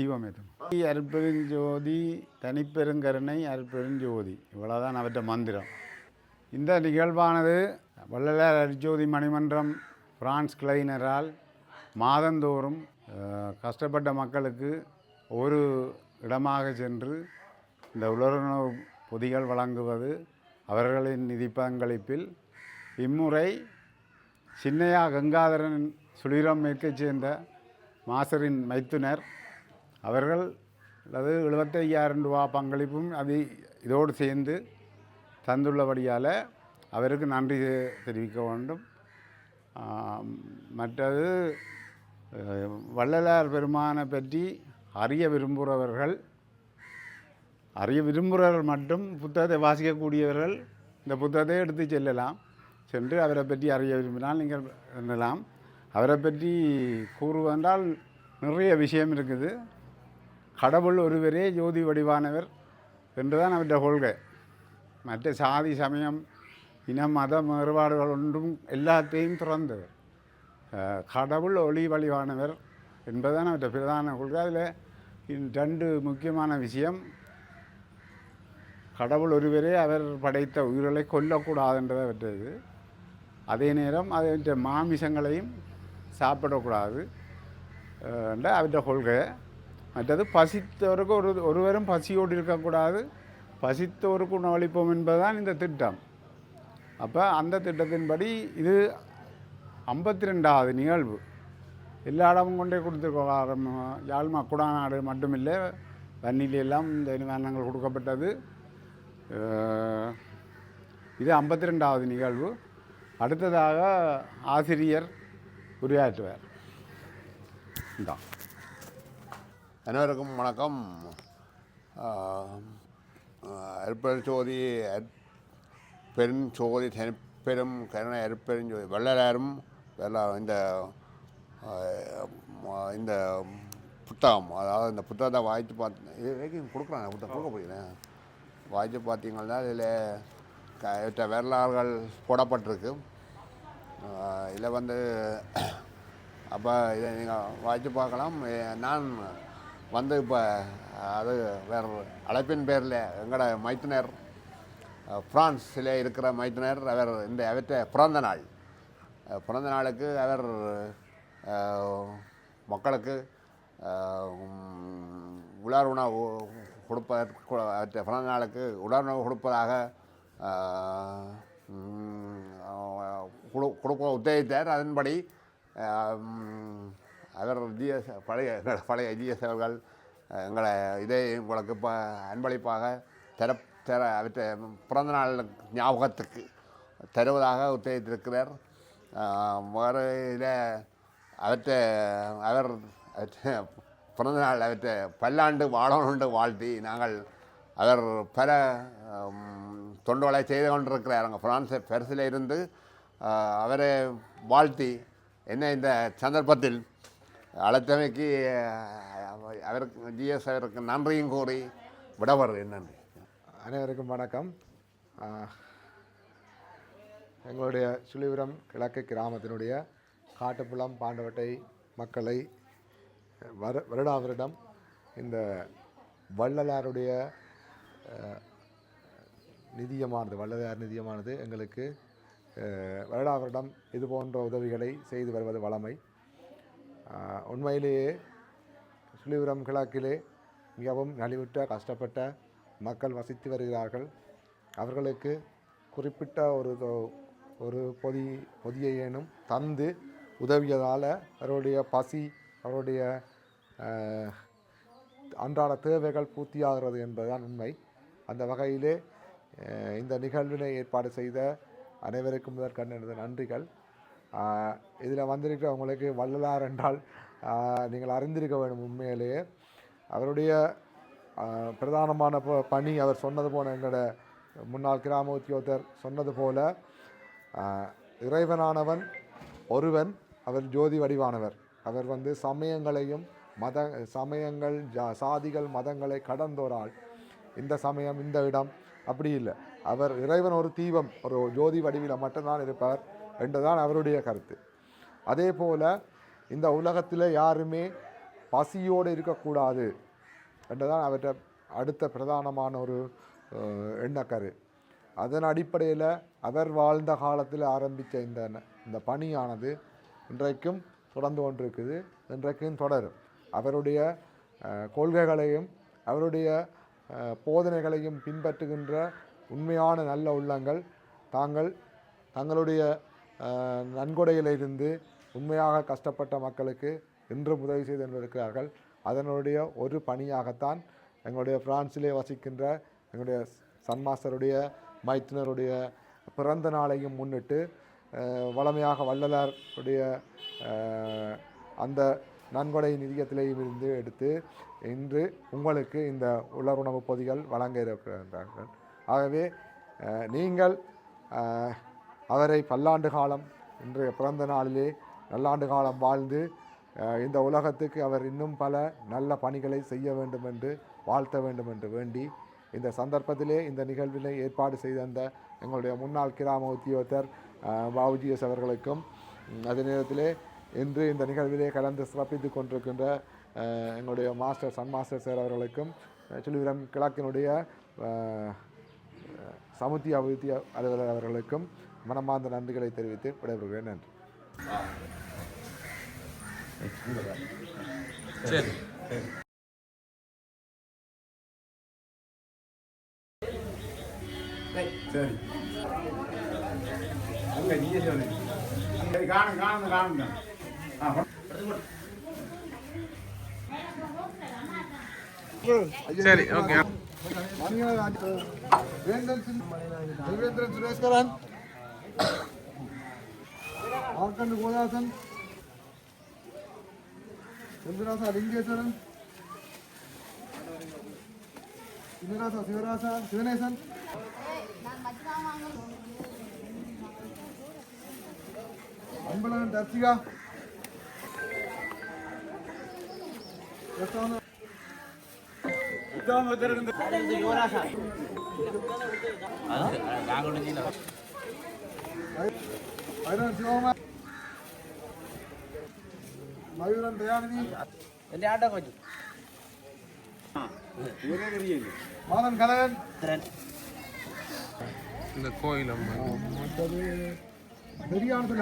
தீபமேதம் ஏற்றணும் அருட்பெருஞ்சோதி தனிப்பெருங்கருணை அருட்பெருஞ்சோதி இவ்வளோதான் அவற்ற மந்திரம் இந்த நிகழ்வானது வள்ளலார் அரிஜோதி மணிமன்றம் பிரான்ஸ் கிளைனரால் மாதந்தோறும் கஷ்டப்பட்ட மக்களுக்கு ஒரு இடமாக சென்று இந்த உலருணவு பொதிகள் வழங்குவது அவர்களின் நிதி பங்களிப்பில் இம்முறை சின்னையா கங்காதரன் சுழிரம் மேற்கைச் சேர்ந்த மாசரின் மைத்துனர் அவர்கள் அல்லது எழுபத்தையாயிரம் ரூபா பங்களிப்பும் அது இதோடு சேர்ந்து தந்துள்ளபடியால் அவருக்கு நன்றி தெரிவிக்க வேண்டும். மற்றது வள்ளலார் பெருமானை பற்றி அறிய விரும்புகிறவர்கள் அறிய விரும்புகிறவர்கள் மட்டும் புத்தகத்தை வாசிக்கக்கூடியவர்கள் இந்த புத்தகத்தை எடுத்து செல்லலாம். சென்று அவரை பற்றி அறிய விரும்பினால் நீங்கள் எண்ணலாம். அவரை பற்றி கூறுவென்றால் நிறைய விஷயம் இருக்குது. கடவுள் ஒருவரே ஜோதி வடிவானவர் என்றுதான் அவருடைய கொள்கை. மற்ற சாதி சமயம் இன மத வேறுபாடுகள் ஒன்றும் எல்லாத்தையும் துறந்தவர். கடவுள் ஒளி வழிவானவர் என்பதுதான் அவருடைய பிரதான கொள்கை. அதில் ரெண்டு முக்கியமான விஷயம் கடவுள் ஒருவரே அவர் படைத்த உயிர்களை கொல்லக்கூடாதுன்றதை அவற்றது அதே நேரம் அதற்ற மாமிசங்களையும் சாப்பிடக்கூடாது என்ற அவற்ற கொள்கை. மற்றது பசித்தவருக்கு ஒரு ஒருவரும் பசியோடு இருக்கக்கூடாது. பசித்தோருக்கு உணவளிப்போம் என்பதுதான் இந்த திட்டம். அப்போ அந்த திட்டத்தின்படி இது ஐம்பத்தி ரெண்டாவது நிகழ்வு. எல்லா இடமும் கொண்டே கொடுத்துருக்கோம். யாழ் குடாநாடு மட்டுமில்லை. வன்னிலையெல்லாம் இந்த நிவாரணங்கள் கொடுக்கப்பட்டது. இது ஐம்பத்தி ரெண்டாவது நிகழ்வு. அடுத்ததாக ஆசிரியர் உரையாற்றுவார். இதான் அனைவருக்கும் வணக்கம். அற்பெருஞ்சோதி பெருஞ்சோதி தனிப்பெரும் கருணை அற்பெருஞ்சோதி வள்ளலாரும் வெள்ள இந்த இந்த புத்தகம் அதாவது இந்த புத்தகத்தை வாய்த்து பார்த்து இது வரைக்கும் கொடுக்குறாங்க புத்தகம் கொடுக்க போகிறேன் வாய்த்து பார்த்தீங்கன்னா இதில் க வரலாறுகள் போடப்பட்டிருக்கு. இதில் வந்து அப்போ இதை நீங்கள் வாய்ச்சி பார்க்கலாம். நான் வந்து இப்போ அது வேறு அழைப்பின் பேரில் எங்களோட மைத்தினர் ஃப்ரான்ஸில் இருக்கிற மைத்தினர் அவர் இந்த அவற்றை பிறந்த நாள். பிறந்த நாளுக்கு அவர் மக்களுக்கு உலர் உணவு கொடுப்பதற்கு அவற்றை பிறந்த நாளுக்கு உலர் உணவு கொடுப்பதாக கொடுக்க உத்தேசித்தார். அதன்படி அவர் ஜிஎஸ் பழைய பழைய ஜிஎஸ் அவர்கள் எங்களை இதை உங்களுக்கு இப்போ அன்பளிப்பாக தர தர அவற்றை பிறந்தநாள் ஞாபகத்துக்கு தருவதாக உத்தேசித்திருக்கிறார். வேறு இதில் அவற்றை அவர் பிறந்தநாள் அவற்றை பல்லாண்டு வாழணுண்டு வாழ்த்தி நாங்கள் அவர் பல தொண்டுகளை செய்து கொண்டிருக்கிறார். அங்கே பிரான்ஸ் பெருசில் இருந்து அவரை வாழ்த்தி என்ன இந்த சந்தர்ப்பத்தில் அழைத்தமைக்கு அவருக்கு ஜிஎஸ் அவருக்கு நன்றியும் கூறி விடவர் நன்றி. அனைவருக்கும் வணக்கம். எங்களுடைய சுழிபுரம் கிழக்கு கிராமத்தினுடைய காட்டுப்புலம் பாண்டவட்டை மக்களை வரு வருடா வருடம் இந்த வள்ளலாருடைய நிதியமானது வள்ளலார் நிதியமானது எங்களுக்கு ஆஹ், வருடா வருடம் இது போன்ற உதவிகளை செய்து வருவது வளமை. உண்மையிலேயே சுழிபுரம் கிழக்கிலே மிகவும் நலிவுற்ற கஷ்டப்பட்ட மக்கள் வசித்து வருகிறார்கள். அவர்களுக்கு குறிப்பிட்ட ஒரு ஒரு பொதி பொதியையேனும் தந்து உதவியதால் அவருடைய பசி அவருடைய அன்றாட தேவைகள் பூர்த்தியாகிறது என்பதுதான் உண்மை. அந்த வகையிலே இந்த நிகழ்வினை ஏற்பாடு செய்த அனைவருக்கும் முதற்கண் எனது நன்றிகள். இதில் வந்திருக்கிறவங்களுக்கு வள்ளலார் என்றால் நீங்கள் அறிந்திருக்க வேண்டும் உண்மையிலேயே அவருடைய பிரதானமான ப- பணி அவர் சொன்னது போல எங்களோட முன்னாள் கிராம உத்தியோகத்தர் சொன்னது போல இறைவனானவன் ஒருவன் அவர் ஜோதி வடிவானவர். அவர் வந்து சமயங்களையும் மத சமயங்கள் ஜா- சாதிகள் மதங்களை கடந்தோரால் இந்த சமயம் இந்த இடம் அப்படி இல்லை. அவர் இறைவன் ஒரு தீபம் ஒரு ஜோதி வடிவில் மட்டும்தான் இருப்பார். என்றுதான் அவருடைய கருத்து. அதே போல் இந்த உலகத்தில் யாருமே பசியோடு இருக்கக்கூடாது என்றுதான் அவற்றை அடுத்த பிரதானமான ஒரு எண்ணக்கரு. அதன் அடிப்படையில் அவர் வாழ்ந்த காலத்தில் ஆரம்பித்த இந்த இந்த பணியானது இன்றைக்கும் தொடர்ந்து கொண்டிருக்குது இன்றைக்கும் தொடரும். அவருடைய கொள்கைகளையும் அவருடைய போதனைகளையும் பின்பற்றுகின்ற உண்மையான நல்ல உள்ளங்கள் தாங்கள் தங்களுடைய நன்கொடையிலிருந்து உண்மையாக கஷ்டப்பட்ட மக்களுக்கு இன்றும் உதவி செய்து கொண்டிருக்கிறார்கள். அதனுடைய ஒரு பணியாகத்தான் எங்களுடைய பிரான்சிலே வசிக்கின்ற எங்களுடைய சன்மாஸ்டருடைய மைத்தினருடைய பிறந்த நாளையும் முன்னிட்டு வளமையாக வள்ளலாருடைய அந்த நன்கொடை நிதியத்திலேயும் இருந்து எடுத்து இன்று உங்களுக்கு இந்த உலர் உணவுப் பொதிகள் வழங்க இருக்கிறார்கள். ஆகவே நீங்கள் அவரை பல்லாண்டு காலம் இன்றைய பிறந்த நாளிலே நல்லாண்டு காலம் வாழ்ந்து இந்த உலகத்துக்கு அவர் இன்னும் பல நல்ல பணிகளை செய்ய வேண்டும் என்று வாழ்த்த வேண்டும் என்று வேண்டி இந்த சந்தர்ப்பத்திலே இந்த நிகழ்வினை ஏற்பாடு செய்திருந்த எங்களுடைய முன்னாள் கிராம உத்தியோகத்தர் பாபுஜிஎஸ் அவர்களுக்கும் அதே நேரத்திலே இன்று இந்த நிகழ்விலே கலந்து சிறப்பித்துக் கொண்டிருக்கின்ற எங்களுடைய மாஸ்டர் சன் மாஸ்டர் சார் அவர்களுக்கும் சுழிவிரம் கிழக்கினுடைய சமுத்தி அபிவிருத்தி அலுவலர் அவர்களுக்கும் மனமார்ந்த நன்றிகளை தெரிவித்து விடைபெறுகிறேன். நன்றி. சரி. சரி. அங்கே நீயே சொல்லு. சரி காணும் காணும் காணும் ஆ சரி ஓகே. சுரேஸ்வரன் ఆల్కండ్ గోదాసన్ చంద్రరాస లింగేశ్వరన్ చిన్నరాస శివరాస శివనేశన్ అంబళం దర్శిగా ಯುವರಾಜ பிரசான ஐரன் சிவகுமார் மயூரன் தயாநிதி மாதன் கனகன் இந்த கோயில் அம்மா பெரியானது